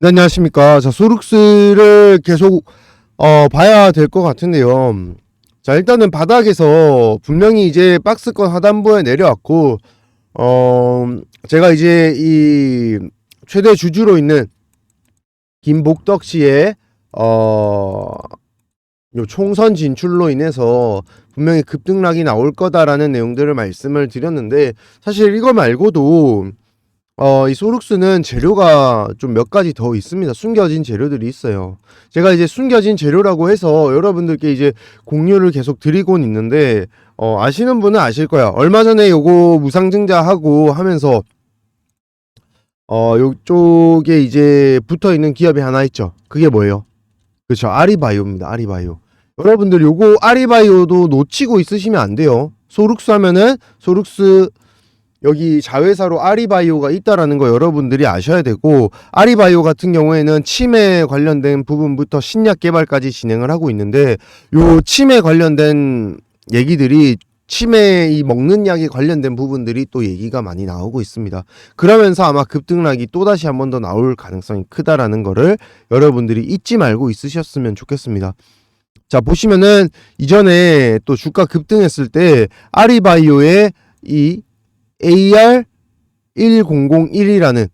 네, 안녕하십니까. 자, 소룩스를 계속 어, 봐야 될 것 같은데요. 자, 일단은 바닥에서 분명히 이제 박스권 하단부에 내려왔고, 어, 제가 이제 이 최대 주주로 있는 김복덕 씨의 어, 요 총선 진출로 인해서 분명히 급등락이 나올 거다라는 내용들을 말씀을 드렸는데, 사실 이거 말고도 어, 이 소룩스는 재료가 좀 몇 가지 더 있습니다. 숨겨진 재료들이 있어요. 제가 이제 숨겨진 재료라고 해서 여러분들께 이제 공유를 계속 드리곤 있는데, 어, 아시는 분은 아실 거야. 얼마 전에 요거 무상증자하고 하면서, 어, 요쪽에 이제 붙어 있는 기업이 하나 있죠. 그게 뭐예요? 그렇죠. 아리바이오입니다. 아리바이오. 여러분들 요거 아리바이오도 놓치고 있으시면 안 돼요. 소룩스 하면은 소룩스 여기 자회사로 아리바이오가 있다라는 거 여러분들이 아셔야 되고 아리바이오 같은 경우에는 치매 관련된 부분부터 신약 개발까지 진행을 하고 있는데 요 치매 관련된 얘기들이 치매 이 먹는 약에 관련된 부분들이 또 얘기가 많이 나오고 있습니다. 그러면서 아마 급등락이 또 다시 한 번 더 나올 가능성이 크다라는 거를 여러분들이 잊지 말고 있으셨으면 좋겠습니다. 자, 보시면은 이전에 또 주가 급등했을 때 아리바이오의 이 AR1001이라는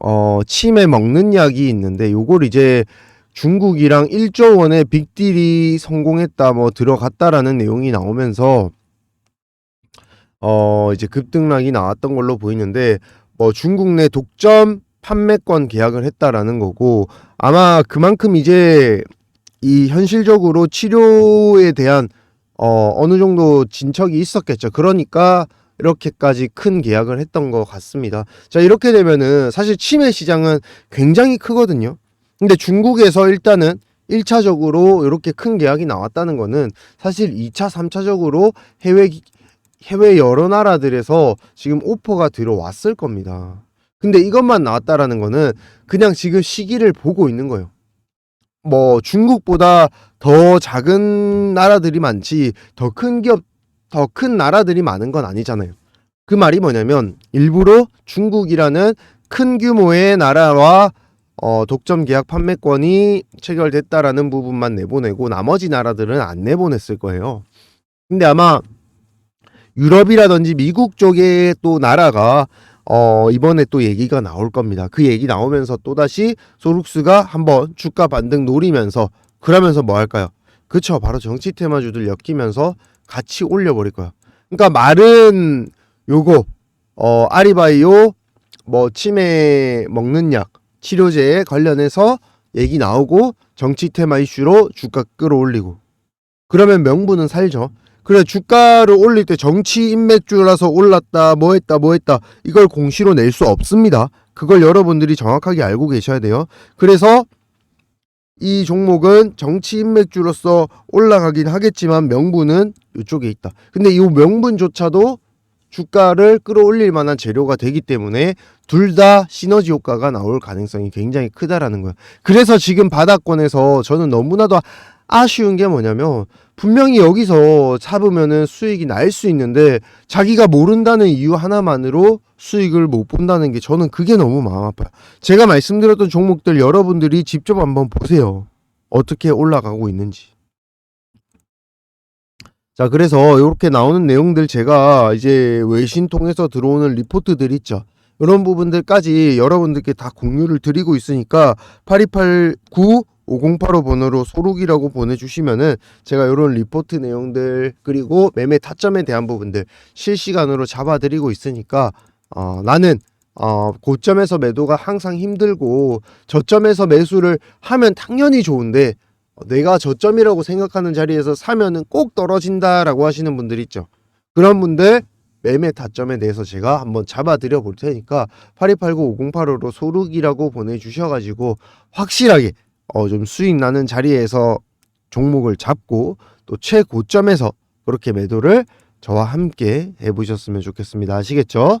어, 치매 먹는 약이 있는데 요걸 이제 중국이랑 1조 원의 빅딜이 성공했다 뭐 들어갔다라는 내용이 나오면서 어 이제 급등락이 나왔던 걸로 보이는데 뭐 중국 내 독점 판매권 계약을 했다라는 거고 아마 그만큼 이제 이 현실적으로 치료에 대한 어 어느 정도 진척이 있었겠죠. 그러니까 이렇게까지 큰 계약을 했던 것 같습니다. 자, 이렇게 되면은 사실 치매 시장은 굉장히 크거든요. 근데 중국에서 일단은 1차적으로 이렇게 큰 계약이 나왔다는 거는 사실 2차, 3차적으로 해외 기- 해외 여러 나라들에서 지금 오퍼가 들어왔을 겁니다. 근데 이것만 나왔다라는 거는 그냥 지금 시기를 보고 있는 거예요. 뭐 중국보다 더 작은 나라들이 많지 더 큰 기업 더 큰 나라들이 많은 건 아니잖아요. 그 말이 뭐냐면 일부러 중국이라는 큰 규모의 나라와 어, 독점 계약 판매권이 체결됐다라는 부분만 내보내고 나머지 나라들은 안 내보냈을 거예요. 근데 아마 유럽이라든지 미국 쪽에 또 나라가 어, 이번에 또 얘기가 나올 겁니다. 그 얘기 나오면서 또다시 소룩스가 한번 주가 반등 노리면서 그러면서 뭐 할까요? 그쵸. 바로 정치 테마주들 엮이면서 같이 올려버릴 거야. 그러니까 말은 요거 어 아리바이오 뭐 치매 먹는 약 치료제에 관련해서 얘기 나오고 정치 테마 이슈로 주가 끌어올리고 그러면 명분은 살죠. 그래 주가를 올릴 때 정치 인맥주라서 올랐다 뭐 했다 뭐 했다 이걸 공시로 낼 수 없습니다. 그걸 여러분들이 정확하게 알고 계셔야 돼요. 그래서 이 종목은 정치 인맥주로서 올라가긴 하겠지만 명분은 이쪽에 있다. 근데 이 명분조차도 주가를 끌어올릴 만한 재료가 되기 때문에 둘 다 시너지 효과가 나올 가능성이 굉장히 크다라는 거예요. 그래서 지금 바닥권에서 저는 너무나도 아쉬운 게 뭐냐면 분명히 여기서 잡으면은 수익이 날 수 있는데 자기가 모른다는 이유 하나만으로 수익을 못 본다는 게 저는 그게 너무 마음 아파요. 제가 말씀드렸던 종목들 여러분들이 직접 한번 보세요. 어떻게 올라가고 있는지. 자, 그래서 이렇게 나오는 내용들 제가 이제 외신 통해서 들어오는 리포트들 있죠. 이런 부분들까지 여러분들께 다 공유를 드리고 있으니까 8289 5085 번호로 소록이라고 보내주시면은 제가 이런 리포트 내용들 그리고 매매 타점에 대한 부분들 실시간으로 잡아드리고 있으니까 어, 나는 어, 고점에서 매도가 항상 힘들고 저점에서 매수를 하면 당연히 좋은데 어, 내가 저점이라고 생각하는 자리에서 사면은 꼭 떨어진다라고 하시는 분들 있죠. 그런 분들 매매 타점에 대해서 제가 한번 잡아드려 볼 테니까 8289-5085로 소룩이라고 보내주셔가지고 확실하게 어, 좀 수익 나는 자리에서 종목을 잡고 또 최고점에서 그렇게 매도를 저와 함께 해보셨으면 좋겠습니다. 아시겠죠?